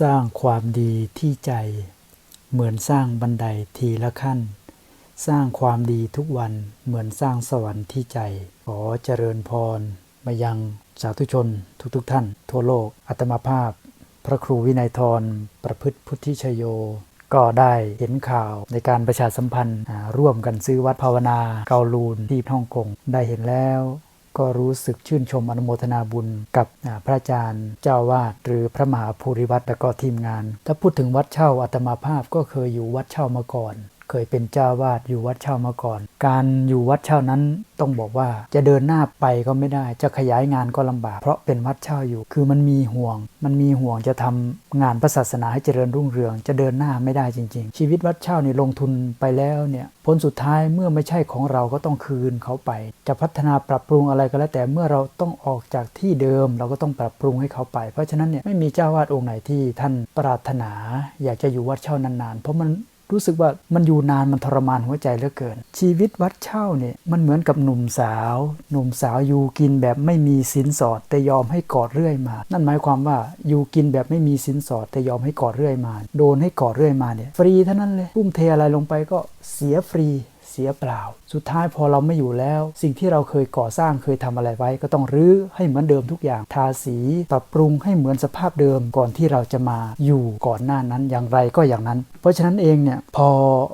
สร้างความดีที่ใจ เหมือนสร้างบันไดทีละขั้น สร้างความดีทุกวันเหมือนสร้างสวรรค์ที่ใจ ขอเจริญพร มายังสาธุชนทุกๆทท่าน ทั่วโลกอัตมาภาพ พระครูวินัยทรประพฤติพุทธิชโย ก็ได้เห็นข่าวในการประชาสัมพันธ์ร่วมกันซื้อวัดภาวนาเกาลูนที่ฮ่องกงได้เห็นแล้ว ก็รู้สึกชื่นชมอนุโมทนาบุญกับพระอาจารย์ เจ้าวาดหรือพระมหาภูริวัตรและก็ทีมงาน ถ้าพูดถึงวัดเช่าอัตมาภาพก็เคยอยู่วัดเช่ามาก่อน เคยเป็นเจ้าวาดอยู่วัดเช่ามาก่อน การอยู่วัดเช่านั้นต้องบอกว่าจะเดินหน้าไปก็ไม่ได้ จะขยายงานก็ลำบาก เพราะเป็นวัดเช่าอยู่ คือมันมีห่วง มันมีห่วงจะทำงานพระศาสนาให้เจริญรุ่งเรือง จะเดินหน้าไม่ได้จริง ๆ ชีวิตวัดเช่านี่ลงทุนไปแล้วเนี่ยผลสุดท้ายเมื่อไม่ใช่ของเราก็ต้องคืนเขาไป จะพัฒนาปรับปรุงอะไรก็แล้วแต่เมื่อเราต้องออกจากที่เดิม เราก็ต้องปรับปรุงให้เขาไป เพราะฉะนั้นเนี่ยไม่มีเจ้าวาดองค์ไหนที่ท่านปรารถนา อยากจะอยู่วัดเช่านานๆ เพราะมัน รู้สึกว่ามันอยู่นานมันทรมานหัวใจเหลือเกิน ชีวิตวัดเช่าเนี่ยมันเหมือนกับหนุ่มสาว หนุ่มสาวอยู่กินแบบไม่มีสินสอดแต่ยอมให้กอดเรื่อยมา นั่นหมายความว่าอยู่กินแบบไม่มีสินสอดแต่ยอมให้กอดเรื่อยมา โดนให้กอดเรื่อยมาเนี่ยฟรีเท่านั้นเลยพุ่มเทอะไรลงไปก็เสียฟรี เสียเปล่า สุดท้ายพอเราไม่อยู่แล้ว สิ่งที่เราเคยก่อสร้างเคยทำอะไรไว้ ก็ต้องรื้อให้เหมือนเดิมทุกอย่าง ทาสีปรับปรุงให้เหมือนสภาพเดิมก่อนที่เราจะมาอยู่ก่อนหน้านั้นอย่างไรก็อย่างนั้น เพราะฉะนั้นเองเนี่ยพอ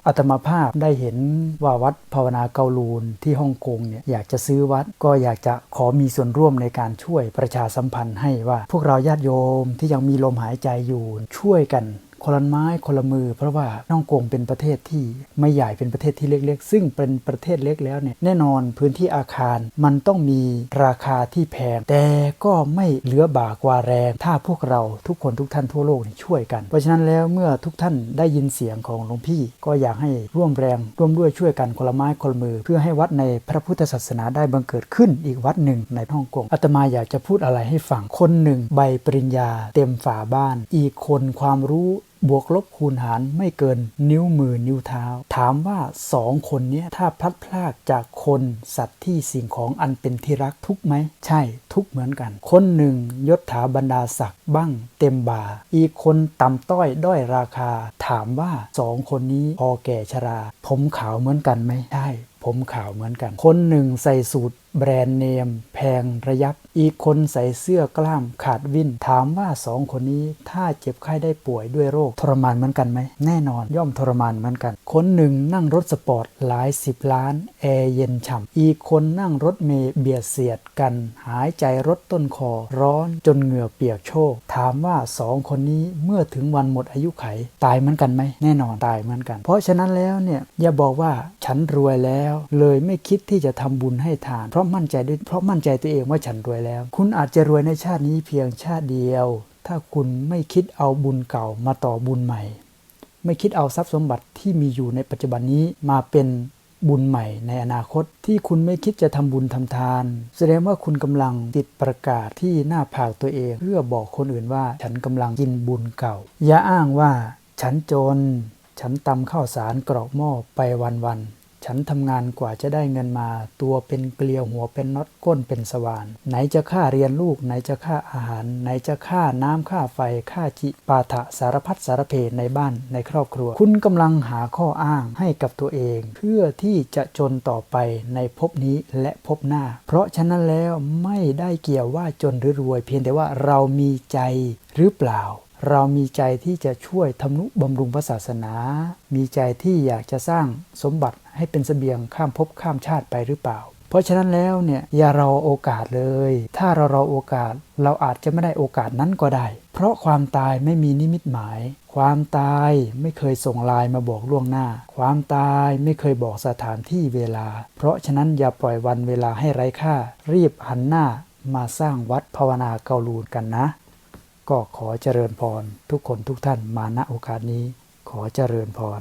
อาตมาภาพได้เห็นว่าวัดภาวนาเกาลูนที่ฮ่องกงเนี่ยอยากจะซื้อวัดก็อยากจะขอมีส่วนร่วมในการช่วยประชาสัมพันธ์ให้ว่าพวกเราญาติโยมที่ยังมีลมหายใจอยู่ช่วยกัน คนละไม้คนละมือ เพราะว่าฮ่องกงเป็นประเทศที่ไม่ใหญ่เป็นประเทศที่เล็กๆ ซึ่งเป็นประเทศเล็กแล้วเนี่ยแน่นอนพื้นที่อาคารมันต้องมีราคาที่แพง แต่ก็ไม่เหลือบ่ากว่าแรง ถ้าพวกเราทุกคนทุกท่านทั่วโลกช่วยกัน เพราะฉะนั้นแล้วเมื่อทุกท่านได้ยินเสียงของหลวงพี่ ก็อยากให้ร่วมแรงร่วมด้วยช่วยกันคนละไม้คนละมือ เพื่อให้วัดในพระพุทธศาสนาได้บังเกิดขึ้นอีกวัดหนึ่งในฮ่องกงอาตมาอยากจะพูดอะไรให้ฟังคนหนึ่ง ใบปริญญา เต็มฝาบ้าน อีกคนความรู้ บวกลบคูณหารไม่เกินนิ้วมือนิ้วเท้า ถามว่าสองคนนี้ถ้าพลัดพรากจากคนสัตว์ที่สิ่งของอันเป็นที่รักทุกไหม ใช่ทุกเหมือนกัน คนหนึ่งยศถาบรรดาศักดิ์บ้างเต็มบ่า อีกคนต่ำต้อยด้อยราคา ถามว่าสองคนนี้พอแก่ชรา ผมขาวเหมือนกันไหมใช่ผมขาวเหมือนกัน คนหนึ่งใส่สูตรแบรนด์เนม แพงระยับ อีกคนใส่เสื้อกล้ามขาดวิน ถามว่าสองคนนี้ถ้าเจ็บไข้ได้ป่วยด้วยโรคทรมานเหมือนกันไหม แน่นอนย่อมทรมานเหมือนกัน คนหนึ่งนั่งรถสปอร์ตหลายสิบล้าน แอร์เย็นฉ่ำ อีกคนนั่งรถเมล์เบียดเสียดกัน หายใจรถต้นคอ ร้อนจนเหงื่อเปียกโชก ถามว่าสองคนนี้เมื่อถึงวันหมดอายุไข ตายเหมือนกันไหม แน่นอนตายเหมือนกัน เพราะฉะนั้นแล้วเนี่ยอย่าบอกว่าฉันรวยแล้ว เลยไม่คิดที่จะทำบุญให้ทานเพราะราะมั่นใจด้วยเพราะมั่นใจตัวเองว่าฉันรวยแล้ว คุณอาจจะรวยในชาตินี้เพียงชาติเดียว ถ้าคุณไม่คิดเอาบุญเก่ามาต่อบุญใหม่ ไม่คิดเอาทรัพย์สมบัติที่มีอยู่ในปัจจุบันนี้มาเป็นบุญใหม่ในอนาคตที่คุณไม่คิดจะทำบุญทำทาน แสดงว่าคุณกำลังติดประกาศที่หน้าผากตัวเอง เพื่อบอกคนอื่นว่าฉันกำลังกินบุญเก่า อย่าอ้างว่า ฉันจน ฉันตำข้าวสารกรอกหม้อไปวันๆ ฉันทำงานกว่าจะได้เงินมา ตัวเป็นเกลียวหัวเป็นน็อตก้นเป็นสว่าน ไหนจะค่าเรียนลูก ไหนจะค่าอาหาร ไหนจะค่าน้ำค่าไฟ ค่าจิปาถะสารพัดสารเพในบ้านในครอบครัว คุณกำลังหาข้ออ้างให้กับตัวเอง เพื่อที่จะจนต่อไปในภพนี้และภพหน้า เพราะฉะนั้นแล้วไม่ได้เกี่ยวว่าจนหรือรวย เพียงแต่ว่าเรามีใจหรือเปล่า เรามีใจที่จะช่วยทำนุบำรุงพระศาสนา มีใจที่อยากจะสร้างสมบัติให้เป็นเสบียงข้ามภพข้ามชาติไปหรือเปล่า เพราะฉะนั้นแล้วเนี่ยอย่ารอโอกาสเลย ถ้าเรารอโอกาสเราอาจจะไม่ได้โอกาสนั้นก็ได้ เพราะความตายไม่มีนิมิตหมาย ความตายไม่เคยส่งลน์มาบอกล่วงหน้า ความตายไม่เคยบอกสถานที่เวลา เพราะฉะนั้นอย่าปล่อยวันเวลาให้ไร้ค่า รีบหันหน้ามาสร้างวัดภาวนาเกาลูนกันนะ ก็ขอเจริญพรทุกคนทุกท่านมาณโอกาสนี้ขอเจริญพร